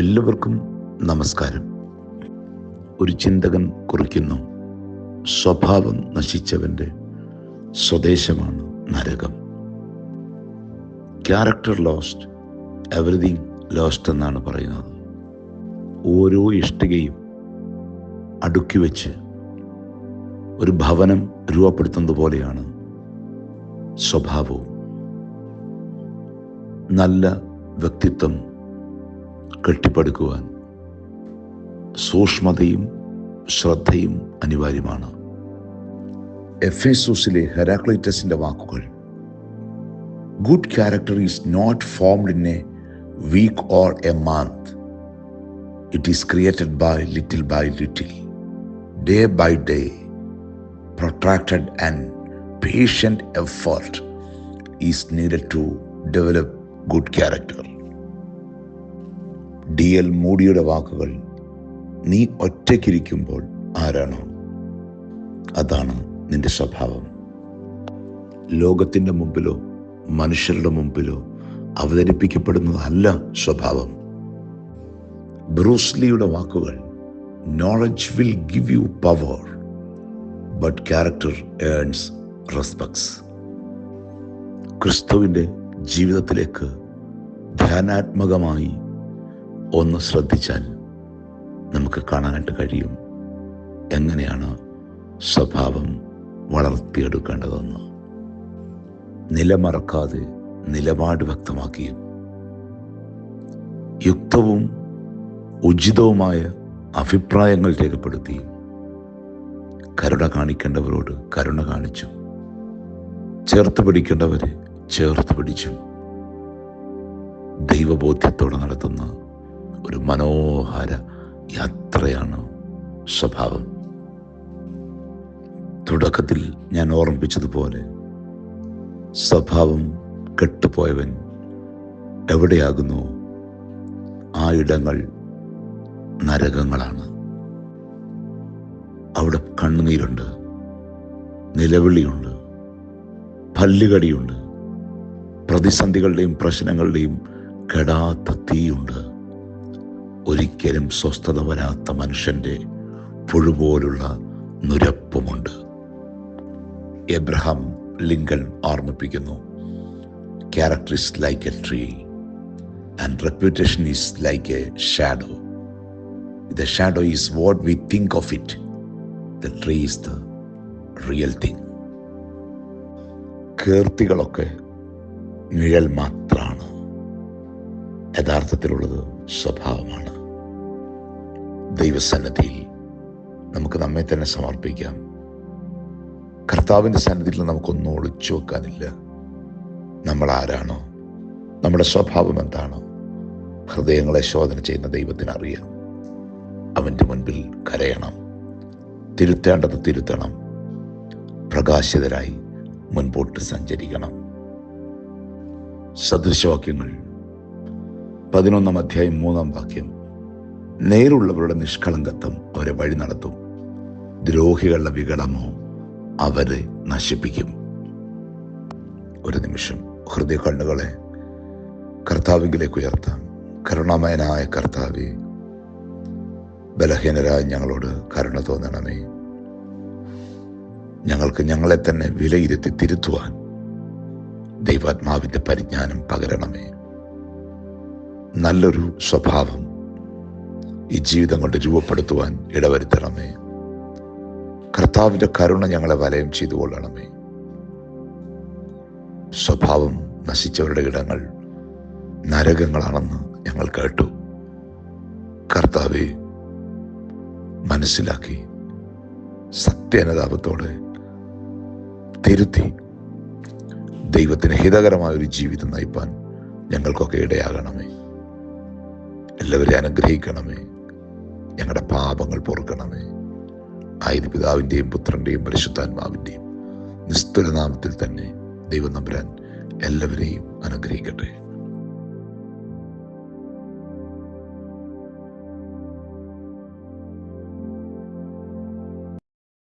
എല്ലാവർക്കും നമസ്കാരം. ഒരു ചിന്തകൻ കുറിക്കുന്നു. സ്വഭാവം നശിച്ചവന്റെ സ്വദേശമാണ് നരകം. ക്യാരക്ടർ ലോസ്റ്റ് എവറിഥിങ് ലോസ്റ്റ് എന്നാണ് പറയുന്നത്. ഓരോ ഇഷ്ടികയും അടുക്കി വെച്ച് ഒരു ഭവനം രൂപപ്പെടുത്തുന്നത് പോലെയാണ് സ്വഭാവവും. നല്ല വ്യക്തിത്വം കെട്ടിപ്പടുക്കുവാൻ സൂക്ഷ്മതയും ശ്രദ്ധയും അനിവാര്യമാണ്. എഫ് എസോസിലെ ഹെരാക്ലൈറ്റസിന്റെ വാക്കുകൾ good character is not formed in a week or a month it is created by little by little day by day protracted and patient effort is needed to develop good character D L മൂഡിയുടെ വാക്കുകൾ നീ ഒറ്റയ്ക്കിരിക്കുമ്പോൾ ആരാണോ? അതാണ് നിന്റെ സ്വഭാവം. ലോകത്തിന്റെ മുമ്പിലോ മനുഷ്യരുടെ മുമ്പിലോ അവതരിപ്പിക്കപ്പെടുന്നതല്ല സ്വഭാവം. ബ്രൂസ്ലിയുടെ വാക്കുകൾ knowledge will give you power but character earns respects ക്രിസ്തുവിന്റെ ജീവിതത്തിലേക്ക് ധ്യാനാത്മകമായി ഒന്ന് ശ്രദ്ധിച്ചാൽ നമുക്ക് കാണാനായിട്ട് കഴിയും എങ്ങനെയാണ് സ്വഭാവം വളർത്തിയെടുക്കേണ്ടതെന്ന്. നിലമറക്കാതെ നിലപാട് വ്യക്തമാക്കിയും യുക്തവും ഉചിതവുമായ അഭിപ്രായങ്ങൾ രേഖപ്പെടുത്തിയും കരുണ കാണിക്കേണ്ടവരോട് കരുണ കാണിച്ചു ചേർത്ത് പിടിക്കേണ്ടവരെ ചേർത്ത് പിടിച്ചു ദൈവബോധ്യത്തോടെ നടത്തുന്ന ഒരു മനോഹര യാത്രയാണ് സ്വഭാവം. തുടക്കത്തിൽ ഞാൻ ഓർമ്മിപ്പിച്ചതുപോലെ സ്വഭാവം കെട്ടുപോയവൻ എവിടെയാകുന്നു? ആ ഇടങ്ങൾ നരകങ്ങളാണ്. അവിടെ കണ്ണുനീരുണ്ട് നിലവിളിയുണ്ട് പല്ലുകടിയുണ്ട് പ്രതിസന്ധികളുടെയും പ്രശ്നങ്ങളുടെയും കെടാത്ത തീയുണ്ട്. ഒരിക്കലും സ്വസ്ഥത വരാത്ത മനുഷ്യന്റെ പുഴുപോലുള്ള നുരപ്പുമുണ്ട്. എബ്രഹാം ലിങ്കൺ ഓർമ്മിപ്പിക്കുന്നു character is like a tree and reputation is like a shadow the shadow is what we think of it the tree is the real thing കീർത്തികളൊക്കെ നിഴൽ മാത്രമാണ് യഥാർത്ഥത്തിലുള്ളത് സ്വഭാവമാണ്. ദൈവസന്നദ്ധിയിൽ നമുക്ക് നമ്മെ തന്നെ സമർപ്പിക്കാം. കർത്താവിന്റെ സന്നിധിയിൽ നമുക്കൊന്നും ഒളിച്ചു വെക്കാനില്ല. നമ്മൾ ആരാണോ? നമ്മുടെ സ്വഭാവം എന്താണോ? ഹൃദയങ്ങളെ ശോധന ചെയ്യുന്ന ദൈവത്തിനറിയാം അവന്റെ മുൻപിൽ കരയണം. തിരുത്തേണ്ടത് തിരുത്തണം. പ്രകാശിതരായി മുൻപോട്ട് സഞ്ചരിക്കണം. സദൃശവാക്യങ്ങൾ പതിനൊന്നാം അധ്യായം മൂന്നാം വാക്യം. നേരുള്ളവരുടെ നിഷ്കളങ്കത്വം അവരെ വഴി നടത്തും. ദ്രോഹികളുടെ വികടമോ അവരെ നശിപ്പിക്കും. ഒരു നിമിഷം ഹൃദയ കണ്ണുകളെ കർത്താവിലേക്ക് ഉയർത്താം. കരുണാമയനായ കർത്താവെ ബലഹീനരായ ഞങ്ങളോട് കരുണ തോന്നണമേ. ഞങ്ങൾക്ക് ഞങ്ങളെ തന്നെ വിലയിരുത്തി തിരുത്തുവാൻ ദൈവാത്മാവിന്റെ പരിജ്ഞാനം പകരണമേ. നല്ലൊരു സ്വഭാവം ഈ ജീവിതം കൊണ്ട് രൂപപ്പെടുത്തുവാൻ ഇടവരുത്തണമേ. കർത്താവിന്റെ കരുണ ഞങ്ങളെ വലയം ചെയ്തു കൊള്ളണമേ. സ്വഭാവം നശിച്ചവരുടെ ഇടങ്ങൾ നരകങ്ങളാണെന്ന് ഞങ്ങൾ കേട്ടു. കർത്താവെ മനസ്സിലാക്കി സത്യനതാപത്തോടെ തിരുത്തി ദൈവത്തിന് ഹിതകരമായ ഒരു ജീവിതം നയിപ്പാൻ ഞങ്ങൾക്കൊക്കെ ഇടയാകണമേ. എല്ലാവരെയും അനുഗ്രഹിക്കണമേ. ഞങ്ങളുടെ പാപങ്ങൾ പൊറുക്കണമേ. ആയത് പിതാവിന്റെയും പുത്രന്റെയും പരിശുദ്ധാത്മാവിന്റെയും നിസ്തുലനാമത്തിൽ തന്നെ ദൈവം നമ്പുരാൻ എല്ലാവരെയും അനുഗ്രഹിക്കട്ടെ.